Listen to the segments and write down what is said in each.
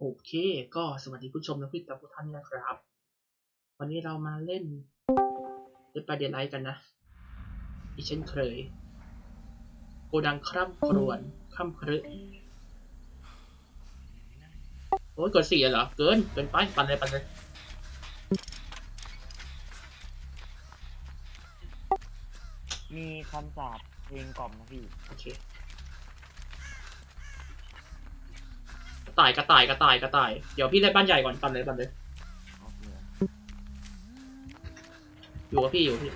โอเค ก็สวัสดีผู้ชมและผู้ติดตามทุกท่านนะครับ วันนี้เรามาเล่นเดปาเดลไลท์กันนะ อีกเช่นเคย โกดังคร่ำครวญคร่ำครึโอ้ยกดสี่เหรอ เกิน เกินไป ปันเลย ปันเลย มีคำสาปเพลงกล่อมนะพี่ โอเค กระ ต่ายกระต่ายกระต่ายกระต่าย เดี๋ยวพี่ได้บ้านใหญ่ก่อนปันเลยปันเลยอยู่กับพี่อยู่พี่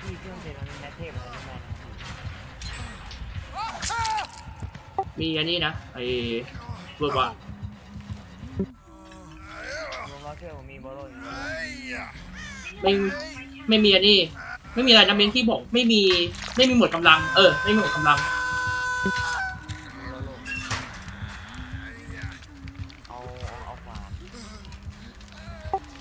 พี่เครื่องเจมันมีแมทเทพอะไรไม่มานะครับมีอันนี้นะไอ ร์ดว่ารวมแล้วเชื่อผมมีบอลลูนไม่ไม่มีอันนี้ไม่มีอะไรนะเมนที่บอกไม่มีไม่มีหมวดกำลัง เออ ไม่มีหมวดกำลังมีบอลลูนเอาเอาเอาขวาน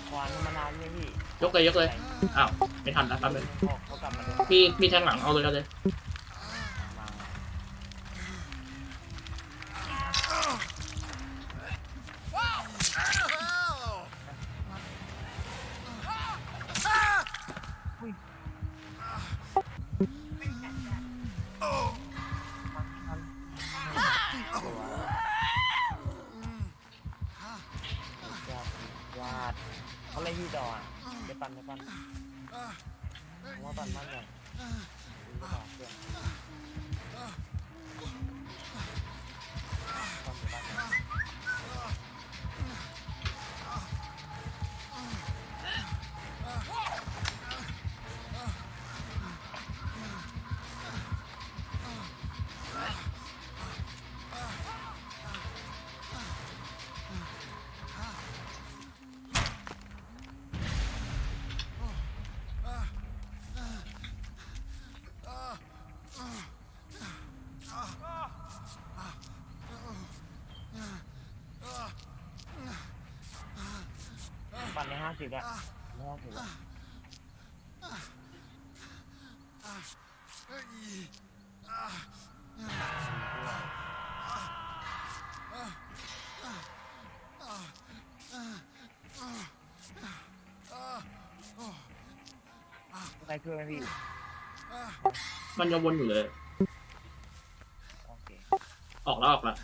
ขวานมันมานานเลยพี่ยกเลยยกเลย อ้าว ไม่ทันแล้วแป๊บนึงเขาเขากลับมาเดินมีมีแทงหลังเอาเลยเอาเลย เขาเลยพี่ต่ออะเดี๋ยวปั่นเดี๋ยวปั่นผมว่าปั่นบ้านใหญ่ดูต่อเพื่อนปั่นอยู่บ้าน ห้าสิบอะในห้าสิบอะใครช่วยไหมพี่มันยังวนอยู่เลย โอเคออกแล้วออกแล้ว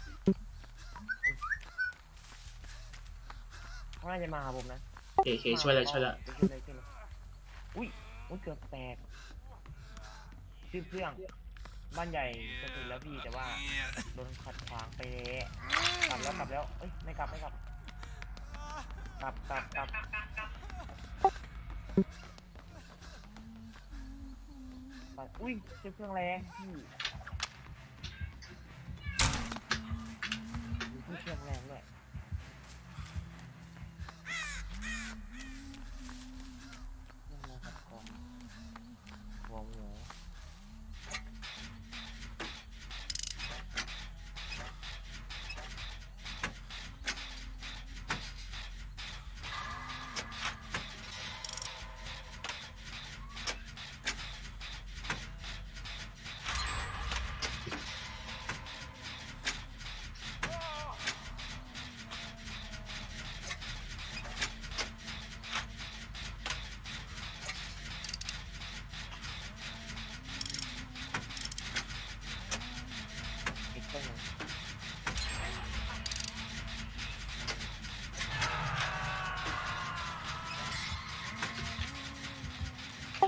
เขาน่าจะมาหาผมนะโอ เคโอเคช่วยเลยช่วยเลยขึ้นเลยขึ้นเลยอุ้ยอุ้ยเกือบแตกชื่อเครื่อง บ้านใหญ่จะถึงแล้วพี่แต่ว่าโดนขัดขวางไปแล้วกลับแล้วกลับแล้วเอ้ยไม่กลับไม่กลับกลับกลับกลับอุ้ยเจอเครื่องแรงพี่อุ้ยเครื่องแรงด้วย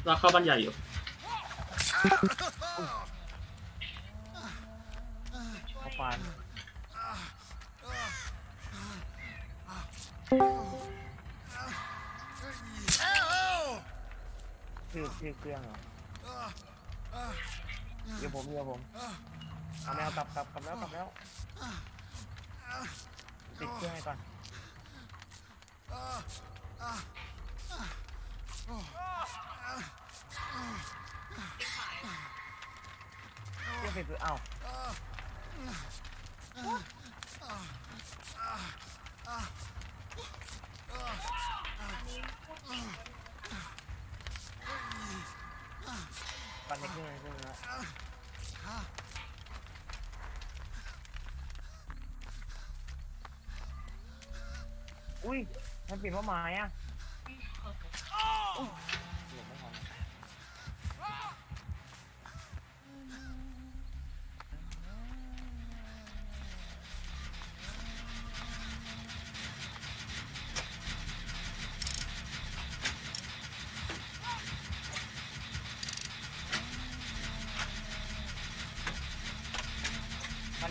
เราเข้าบ้านใหญ่อยู่ข้าวปานชื่อชื่อเครื่องเหรอเดี๋ยวผมเดี๋ยวผมเอาแมวกลับกลับกลับแล้วกลับแล้วติดเครื่องให้ก่อน เรียกไปคือเอ้าปันไปขึ้นเลยขึ้นเลยอุ้ยมันเปลี่ยนว่าไม้อะ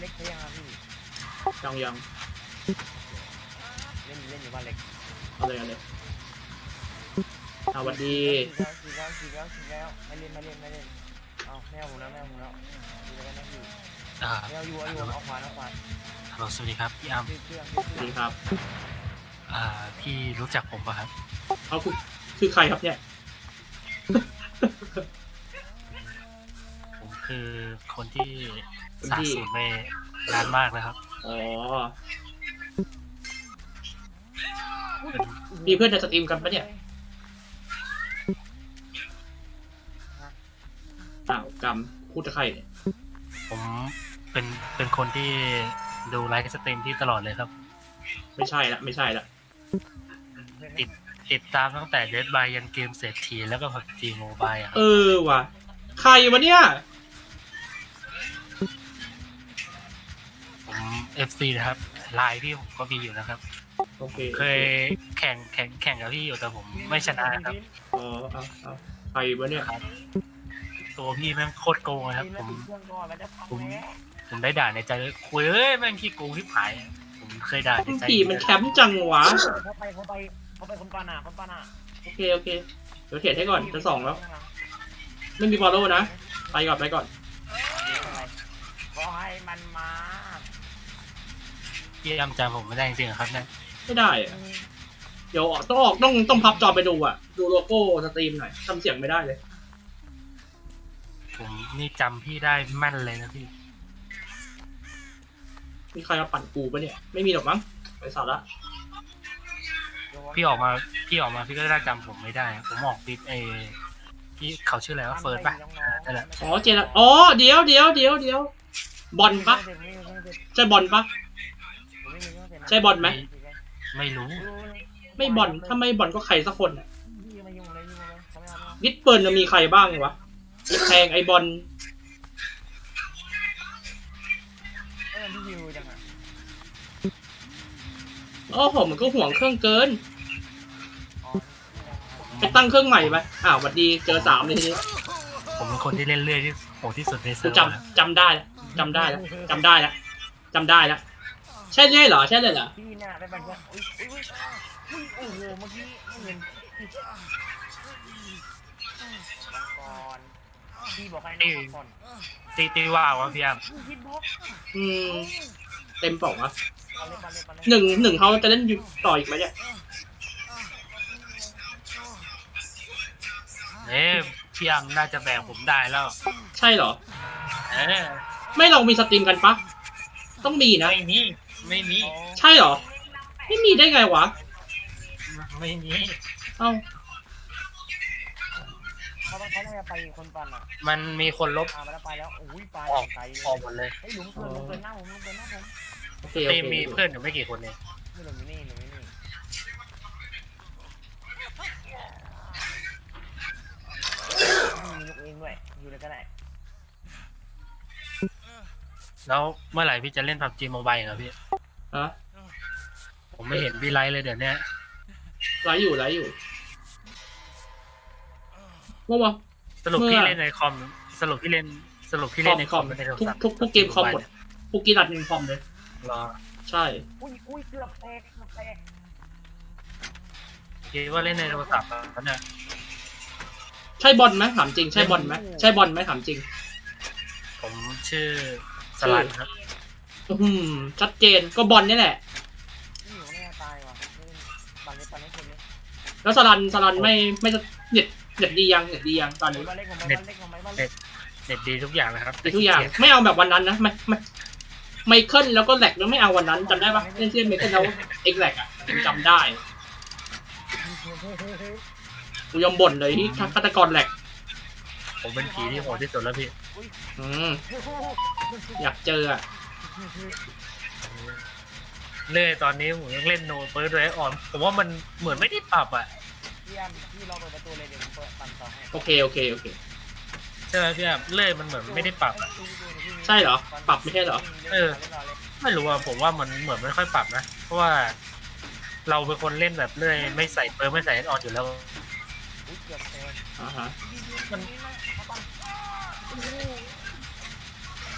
ล็กใช่ยังครับพี่ยังยังเล่นเล่นอยู่บ้านเล็กเอาเลยเอาเลยอ่าสวัสดีสีแล้วสีแล้วสีแล้วไม่เล่นไม่เล่นไม่เล่นเอาแมวผมแล้วแมวผมแล้วดูแล้วนะพี่อ่าแมวอยู่เอาอยู่เอาขวานเอาขวานฮัลโหลสวัสดีครับพี่อ้ำเครื่องเครื่องสวัสดีครับ อ่าพี่รู้จักผมป่ะครับเอาคือคือใครครับเนี่ย คือคนที่คนสาที่สูตรไปนานมากแล้วครับ อ๋อเป็นมีเพื่อนในสตรีมกันปะเนี่ยอ้าวกรรมพูดจะใครเนี่ย ผมเป็นเป็นคนที่ดูไลฟ์สตรีมที่ตลอดเลยครับ ไม่ใช่ละ ไม่ใช่ละ ติดติดตามตั้งแต่เดดบายยันเกมเศรษฐีแล้วก็ผับจีโมบายอะครับเออว่ะ ใครวะเนี่ย FC นะครับไลน์พี่ผมก็มีอยู่นะครับ โอเคเคยแข่งแข่งแข่งกับพี่อยู่แต่ผมไม่ชนะครับ อ๋อเอาเอาใครวะเนี่ยครับตัวพี่แม่งโคตรโกงเลยครับผมเครื่องก่อนมันจะพังแล้วผมได้ด่าในใจเลยคุยเอ้ยแม่งขี้โกงที่ผายอะผมเคยด่าในใจผีมันแคมป์จังวะ เขาไปเขาไปเขาไปคนปานาคนปานาโอเคโอเค เดี๋ยวเทรดให้ก่อนจะสองแล้ว ไม่มีฟอลโล่นะ ไปก่อนไปก่อนก็ให้มันมา พี่อ้ำจำผมไม่ได้จริงๆเหรอครับเนี่ยไม่ได้อะเดี๋ยวต้องออกต้องต้องพับจอไปดูอะ ดูโลโก้สตรีมหน่อยทำเสียงไม่ได้เลย ผมนี่จำพี่ได้แม่นเลยนะพี่ มีใครมาปั่นกูปะเนี่ย ไม่มีหรอกมั้งไปสาระพี่ออกมาพี่ออกมาพี่ก็ได้จำผมไม่ได้ ผมออกพี่เอพี่เขาชื่ออะไรวะเฟิร์สป่ะนั่นแหละอ๋อเจละอ๋อเดี๋ยวเดี๋ยวเดี๋ยวเดี๋ยวบอลปะใช่บอลปะ ใช่บอลไหมไม่รู้ ไม่บอลถ้าไม่บอลก็ใครสักคนอะพี่มายุ่งเลยยุ่งเลยเขาไม่เอาไม่เอาวิดเปิลน่ะมีใครบ้างวะไอ้แทงไอ้บอลเออพี่ยิวจังอะโอ้โหมันก็ห่วงเครื่องเกินอ๋อไปตั้งเครื่องใหม่ไปอ้าวสวัสดีเจอสามเลยทีนี้ผมเป็นคนที่เล่นเรื่อยที่โหดที่สุดในกูเซิร์ฟเวอร์นะจำจำได้แล้วจำได้แล้วจำได้แล้วจำได้แล้ว ใช่เลยเหรอ ใช่เลยเหรอ พี่น่ะได้บันเทิงอุ้ยอุ้ยอุ้ยอุ้ยโอ้โหเมื่อกี้ไม่เห็นมังกรพี่บอกให้นะมังกรตีตีว่าวะพี่อ้ำฮิตบ็อกอืม เต็มเปล่าวะเอาเลยเอาเลยเอาเลยหนึ่งหนึ่งเขาจะเล่นอยู่ต่ออีกไหมเนี่ยเอ๊ะพี่อ้ำน่าจะแบกผมได้แล้ว ใช่เหรอ เออไม่ลองมีสตรีมกันปะต้องมีนะ ไม่มี ไม่มีอ๋อใช่เหรอ ไม่มีได้ไงวะ ไม่มีเอ้าเขาต้องเขาต้องไปคนปั่นอะมันมีคนลบอ่ามาแล้วไปแล้วอุ้ยไปออกไกลออกหมดเลยเฮ้ยหลุมเกินหลุมเกินหน้าผมหลุมเกินหน้าผมโอเคโอตีเคมีเพื่อนอยู่ไม่กี่คนเองนี่หลุมอยู่นี่หลุมอยู่นี่มียกเองด้วยอยู่เลยก็ได้แล้วเมื่อไหร่พี่จะเล่นพับจีโมบายเหรอพี่ ฮะผมไม่เห็นพี่ไลฟ์เลยเดี๋ยวเนี้ยไลฟ์อยู่ไลฟ์อยู่เมื่อวาน สรุปเมื่อ พี่เล่นในคอม สรุปพี่เล่นสรุปพี่เล่นในคอมคอมไม่ในโทรทุกศัพท์ทุกทุกเกมคอมหมดทุกกีฬาหนึ่งคอมเลย รอใช่ อุ้ยอุ้ยเกือบแตกเกือบแตกคิดว่าเล่นในโทรศัพท์แล้วเนี่ยใช่บอลไหมถามจริง ใช่บอลไหมใช่บอลไหมถามจริง ผมชื่อสลันครับ อืมชัดเจนก็บอลนี่แหละ นี่หนูไม่น่าตายว่ะนี่ปั่นเลยปั่นให้คนเลยแล้วสลันสลันไม่ไม่จะเน็ตเน็ตดียังเน็ตดียังตอนนี้บ้านเล็กของบ้านเล็กของบ้านเล็กเน็ตดีทุกอย่างนะครับดีทุกอย่างไม่เอาแบบวันนั้นนะไม่ไม่ไมเคิลแล้วก็แหลกแล้วไม่เอาวันนั้นจำได้ปะเล่นที่ไมเคิลแล้วเอ็กแหลกอะผมจำได้กูยอมบ่นเลยที่ฆาตกรแหลกผมเป็นผีที่โหดที่สุดแล้วพี่อืมอยากเจออะ เล่ตอนนี้ผมยังเล่นโนเปิร์ดไว้ออน ผมว่ามันเหมือนไม่ได้ปรับอะ พี่แอมพี่รอเปิดประตูเลยเดี๋ยวผมเปิดปั่นต่อให้โอเค โอเค โอเค ใช่ไหมพี่แอมเล่มันเหมือนไม่ได้ปรับอะ ใช่เหรอปรับไม่ใช่เหรอ เออ ไม่รู้อะผมว่ามันเหมือนไม่ค่อยปรับนะ เพราะว่า เราเป็นคนเล่นแบบเลื่อยไม่ใส่เปิร์ไม่ใส่ออนอยู่แล้ว อุ๊ยเกือบแตกอ่าฮะมัน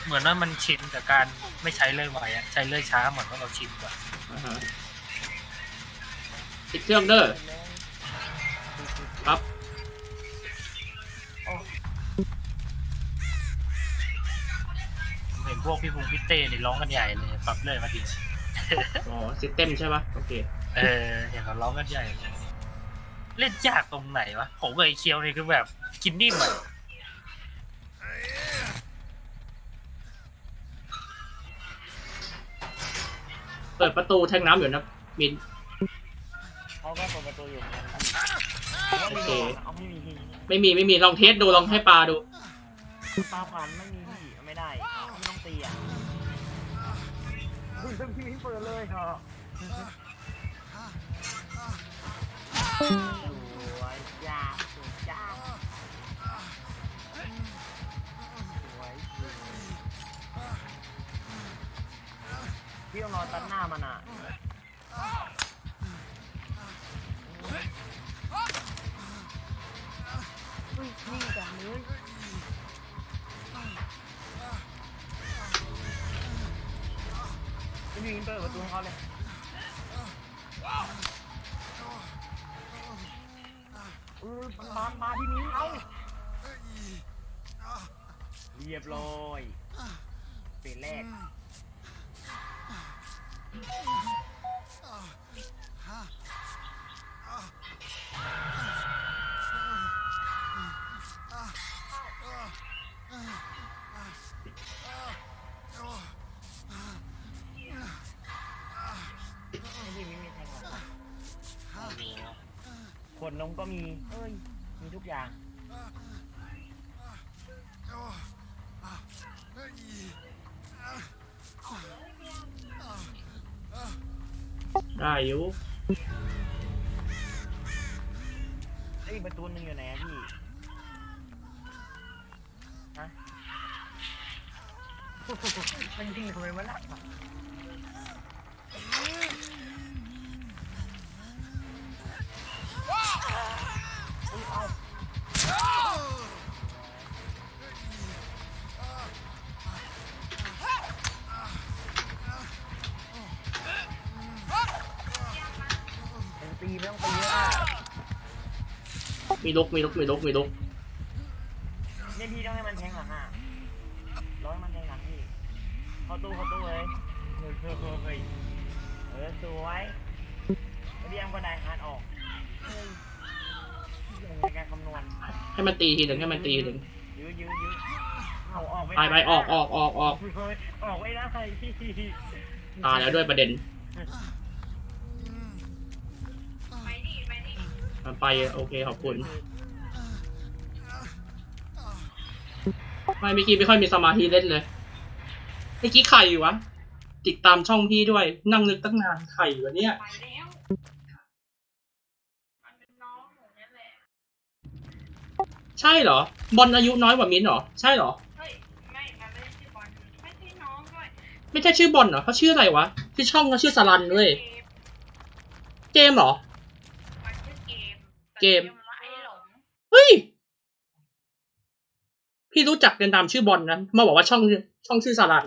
เหมือนว่ามันชินกับการไม่ใช้เลื่อยไวอะใช้เลื่อยช้าเหมือนว่าเราชินกว่าอ่าฮะติดเครื่องเด้อครับผมเห็นพวกพี่ภูมิพี่เต้นี่ร้องกันใหญ่เลยปรับเลื่อยมาดีอ๋อซิสเต็มใช่ปะโอเคเออเห็นเขาร้องกันใหญ่เลยเล่นยากตรงไหนวะผมกับไอ้เคียวนี่คือแบบกินนิ่มอะ เปิดประตูแทงน้ำอยู่นะมิน เขาก็เปิดประตูอยู่เหมือนกันโอเค เอาไม่มีพี่ไม่มีไม่มีลองเทสดูลองให้ปลาดู ปลาผ่านไม่มีพี่ไม่ได้ไม่ต้องตีอะคุณพี่เปิดเลยเหรอ พี่ต้องนอนตัดหน้ามันอะอุ้ยนี่จังเลยจะมีอินเตอร์ประตูให้เขาเลยเออมามาที่นี้เอาเรียบร้อยเป็นแรก ไม่มีไม่มีแทงหรอกขนนมก็มีเอ้ย มีทุกอย่าง ได้อยู่เอ้ยประตูหนึงอยู่ไหนอะพี่ฮะ มันยิงทำไมมันหนักอะ มีลุกมีลุกมีลุกมีลุกเนี่ยพี่ต้องให้มันแทงหลังอะร้อยมันแทงหลังพี่เข้าตู้เข้าตู้เลยเฮ้ยเฮ้ยเฮ้ยเฮ้ยเออสวยแล้วพี่แอมก็ได้ฮาร์ดออกเฮ้ยในการคำนวณให้มันตีทีหนึ่งให้มันตีทีหนึ่งยื้อยื้อยื้อเอาออกไม่ไปไปออกออกออกออกเฮ้ยออกไม่ได้พี่ตายแล้วด้วยประเด็น มันไปโอเคขอบคุณ ไม่เมื่อกี้ไม่ค่อยมีสมาธิเล่นเลยเมื่อกี้ใครวะ ติดตามช่องพี่ด้วย นั่งนึกตั้งนานใครวะเนี่ยไปแล้วมันเนน้องหนูนั่นแหละใช่เหรอ บอลอายุน้อยกว่ามิ้นเหรอ ใช่เหรอไม่ไม่ใช่บอลไม่ใช่น้องด้วยไม่ใช่ชื่อบอลเหรอเขาชื่ออะไรวะ ที่ช่องเขาชื่อสลันด้วยเกมเหรอ เกม เฮ้ย พี่รู้จักกันตามชื่อบอลนะมาบอกว่าช่องช่องชื่อสลัน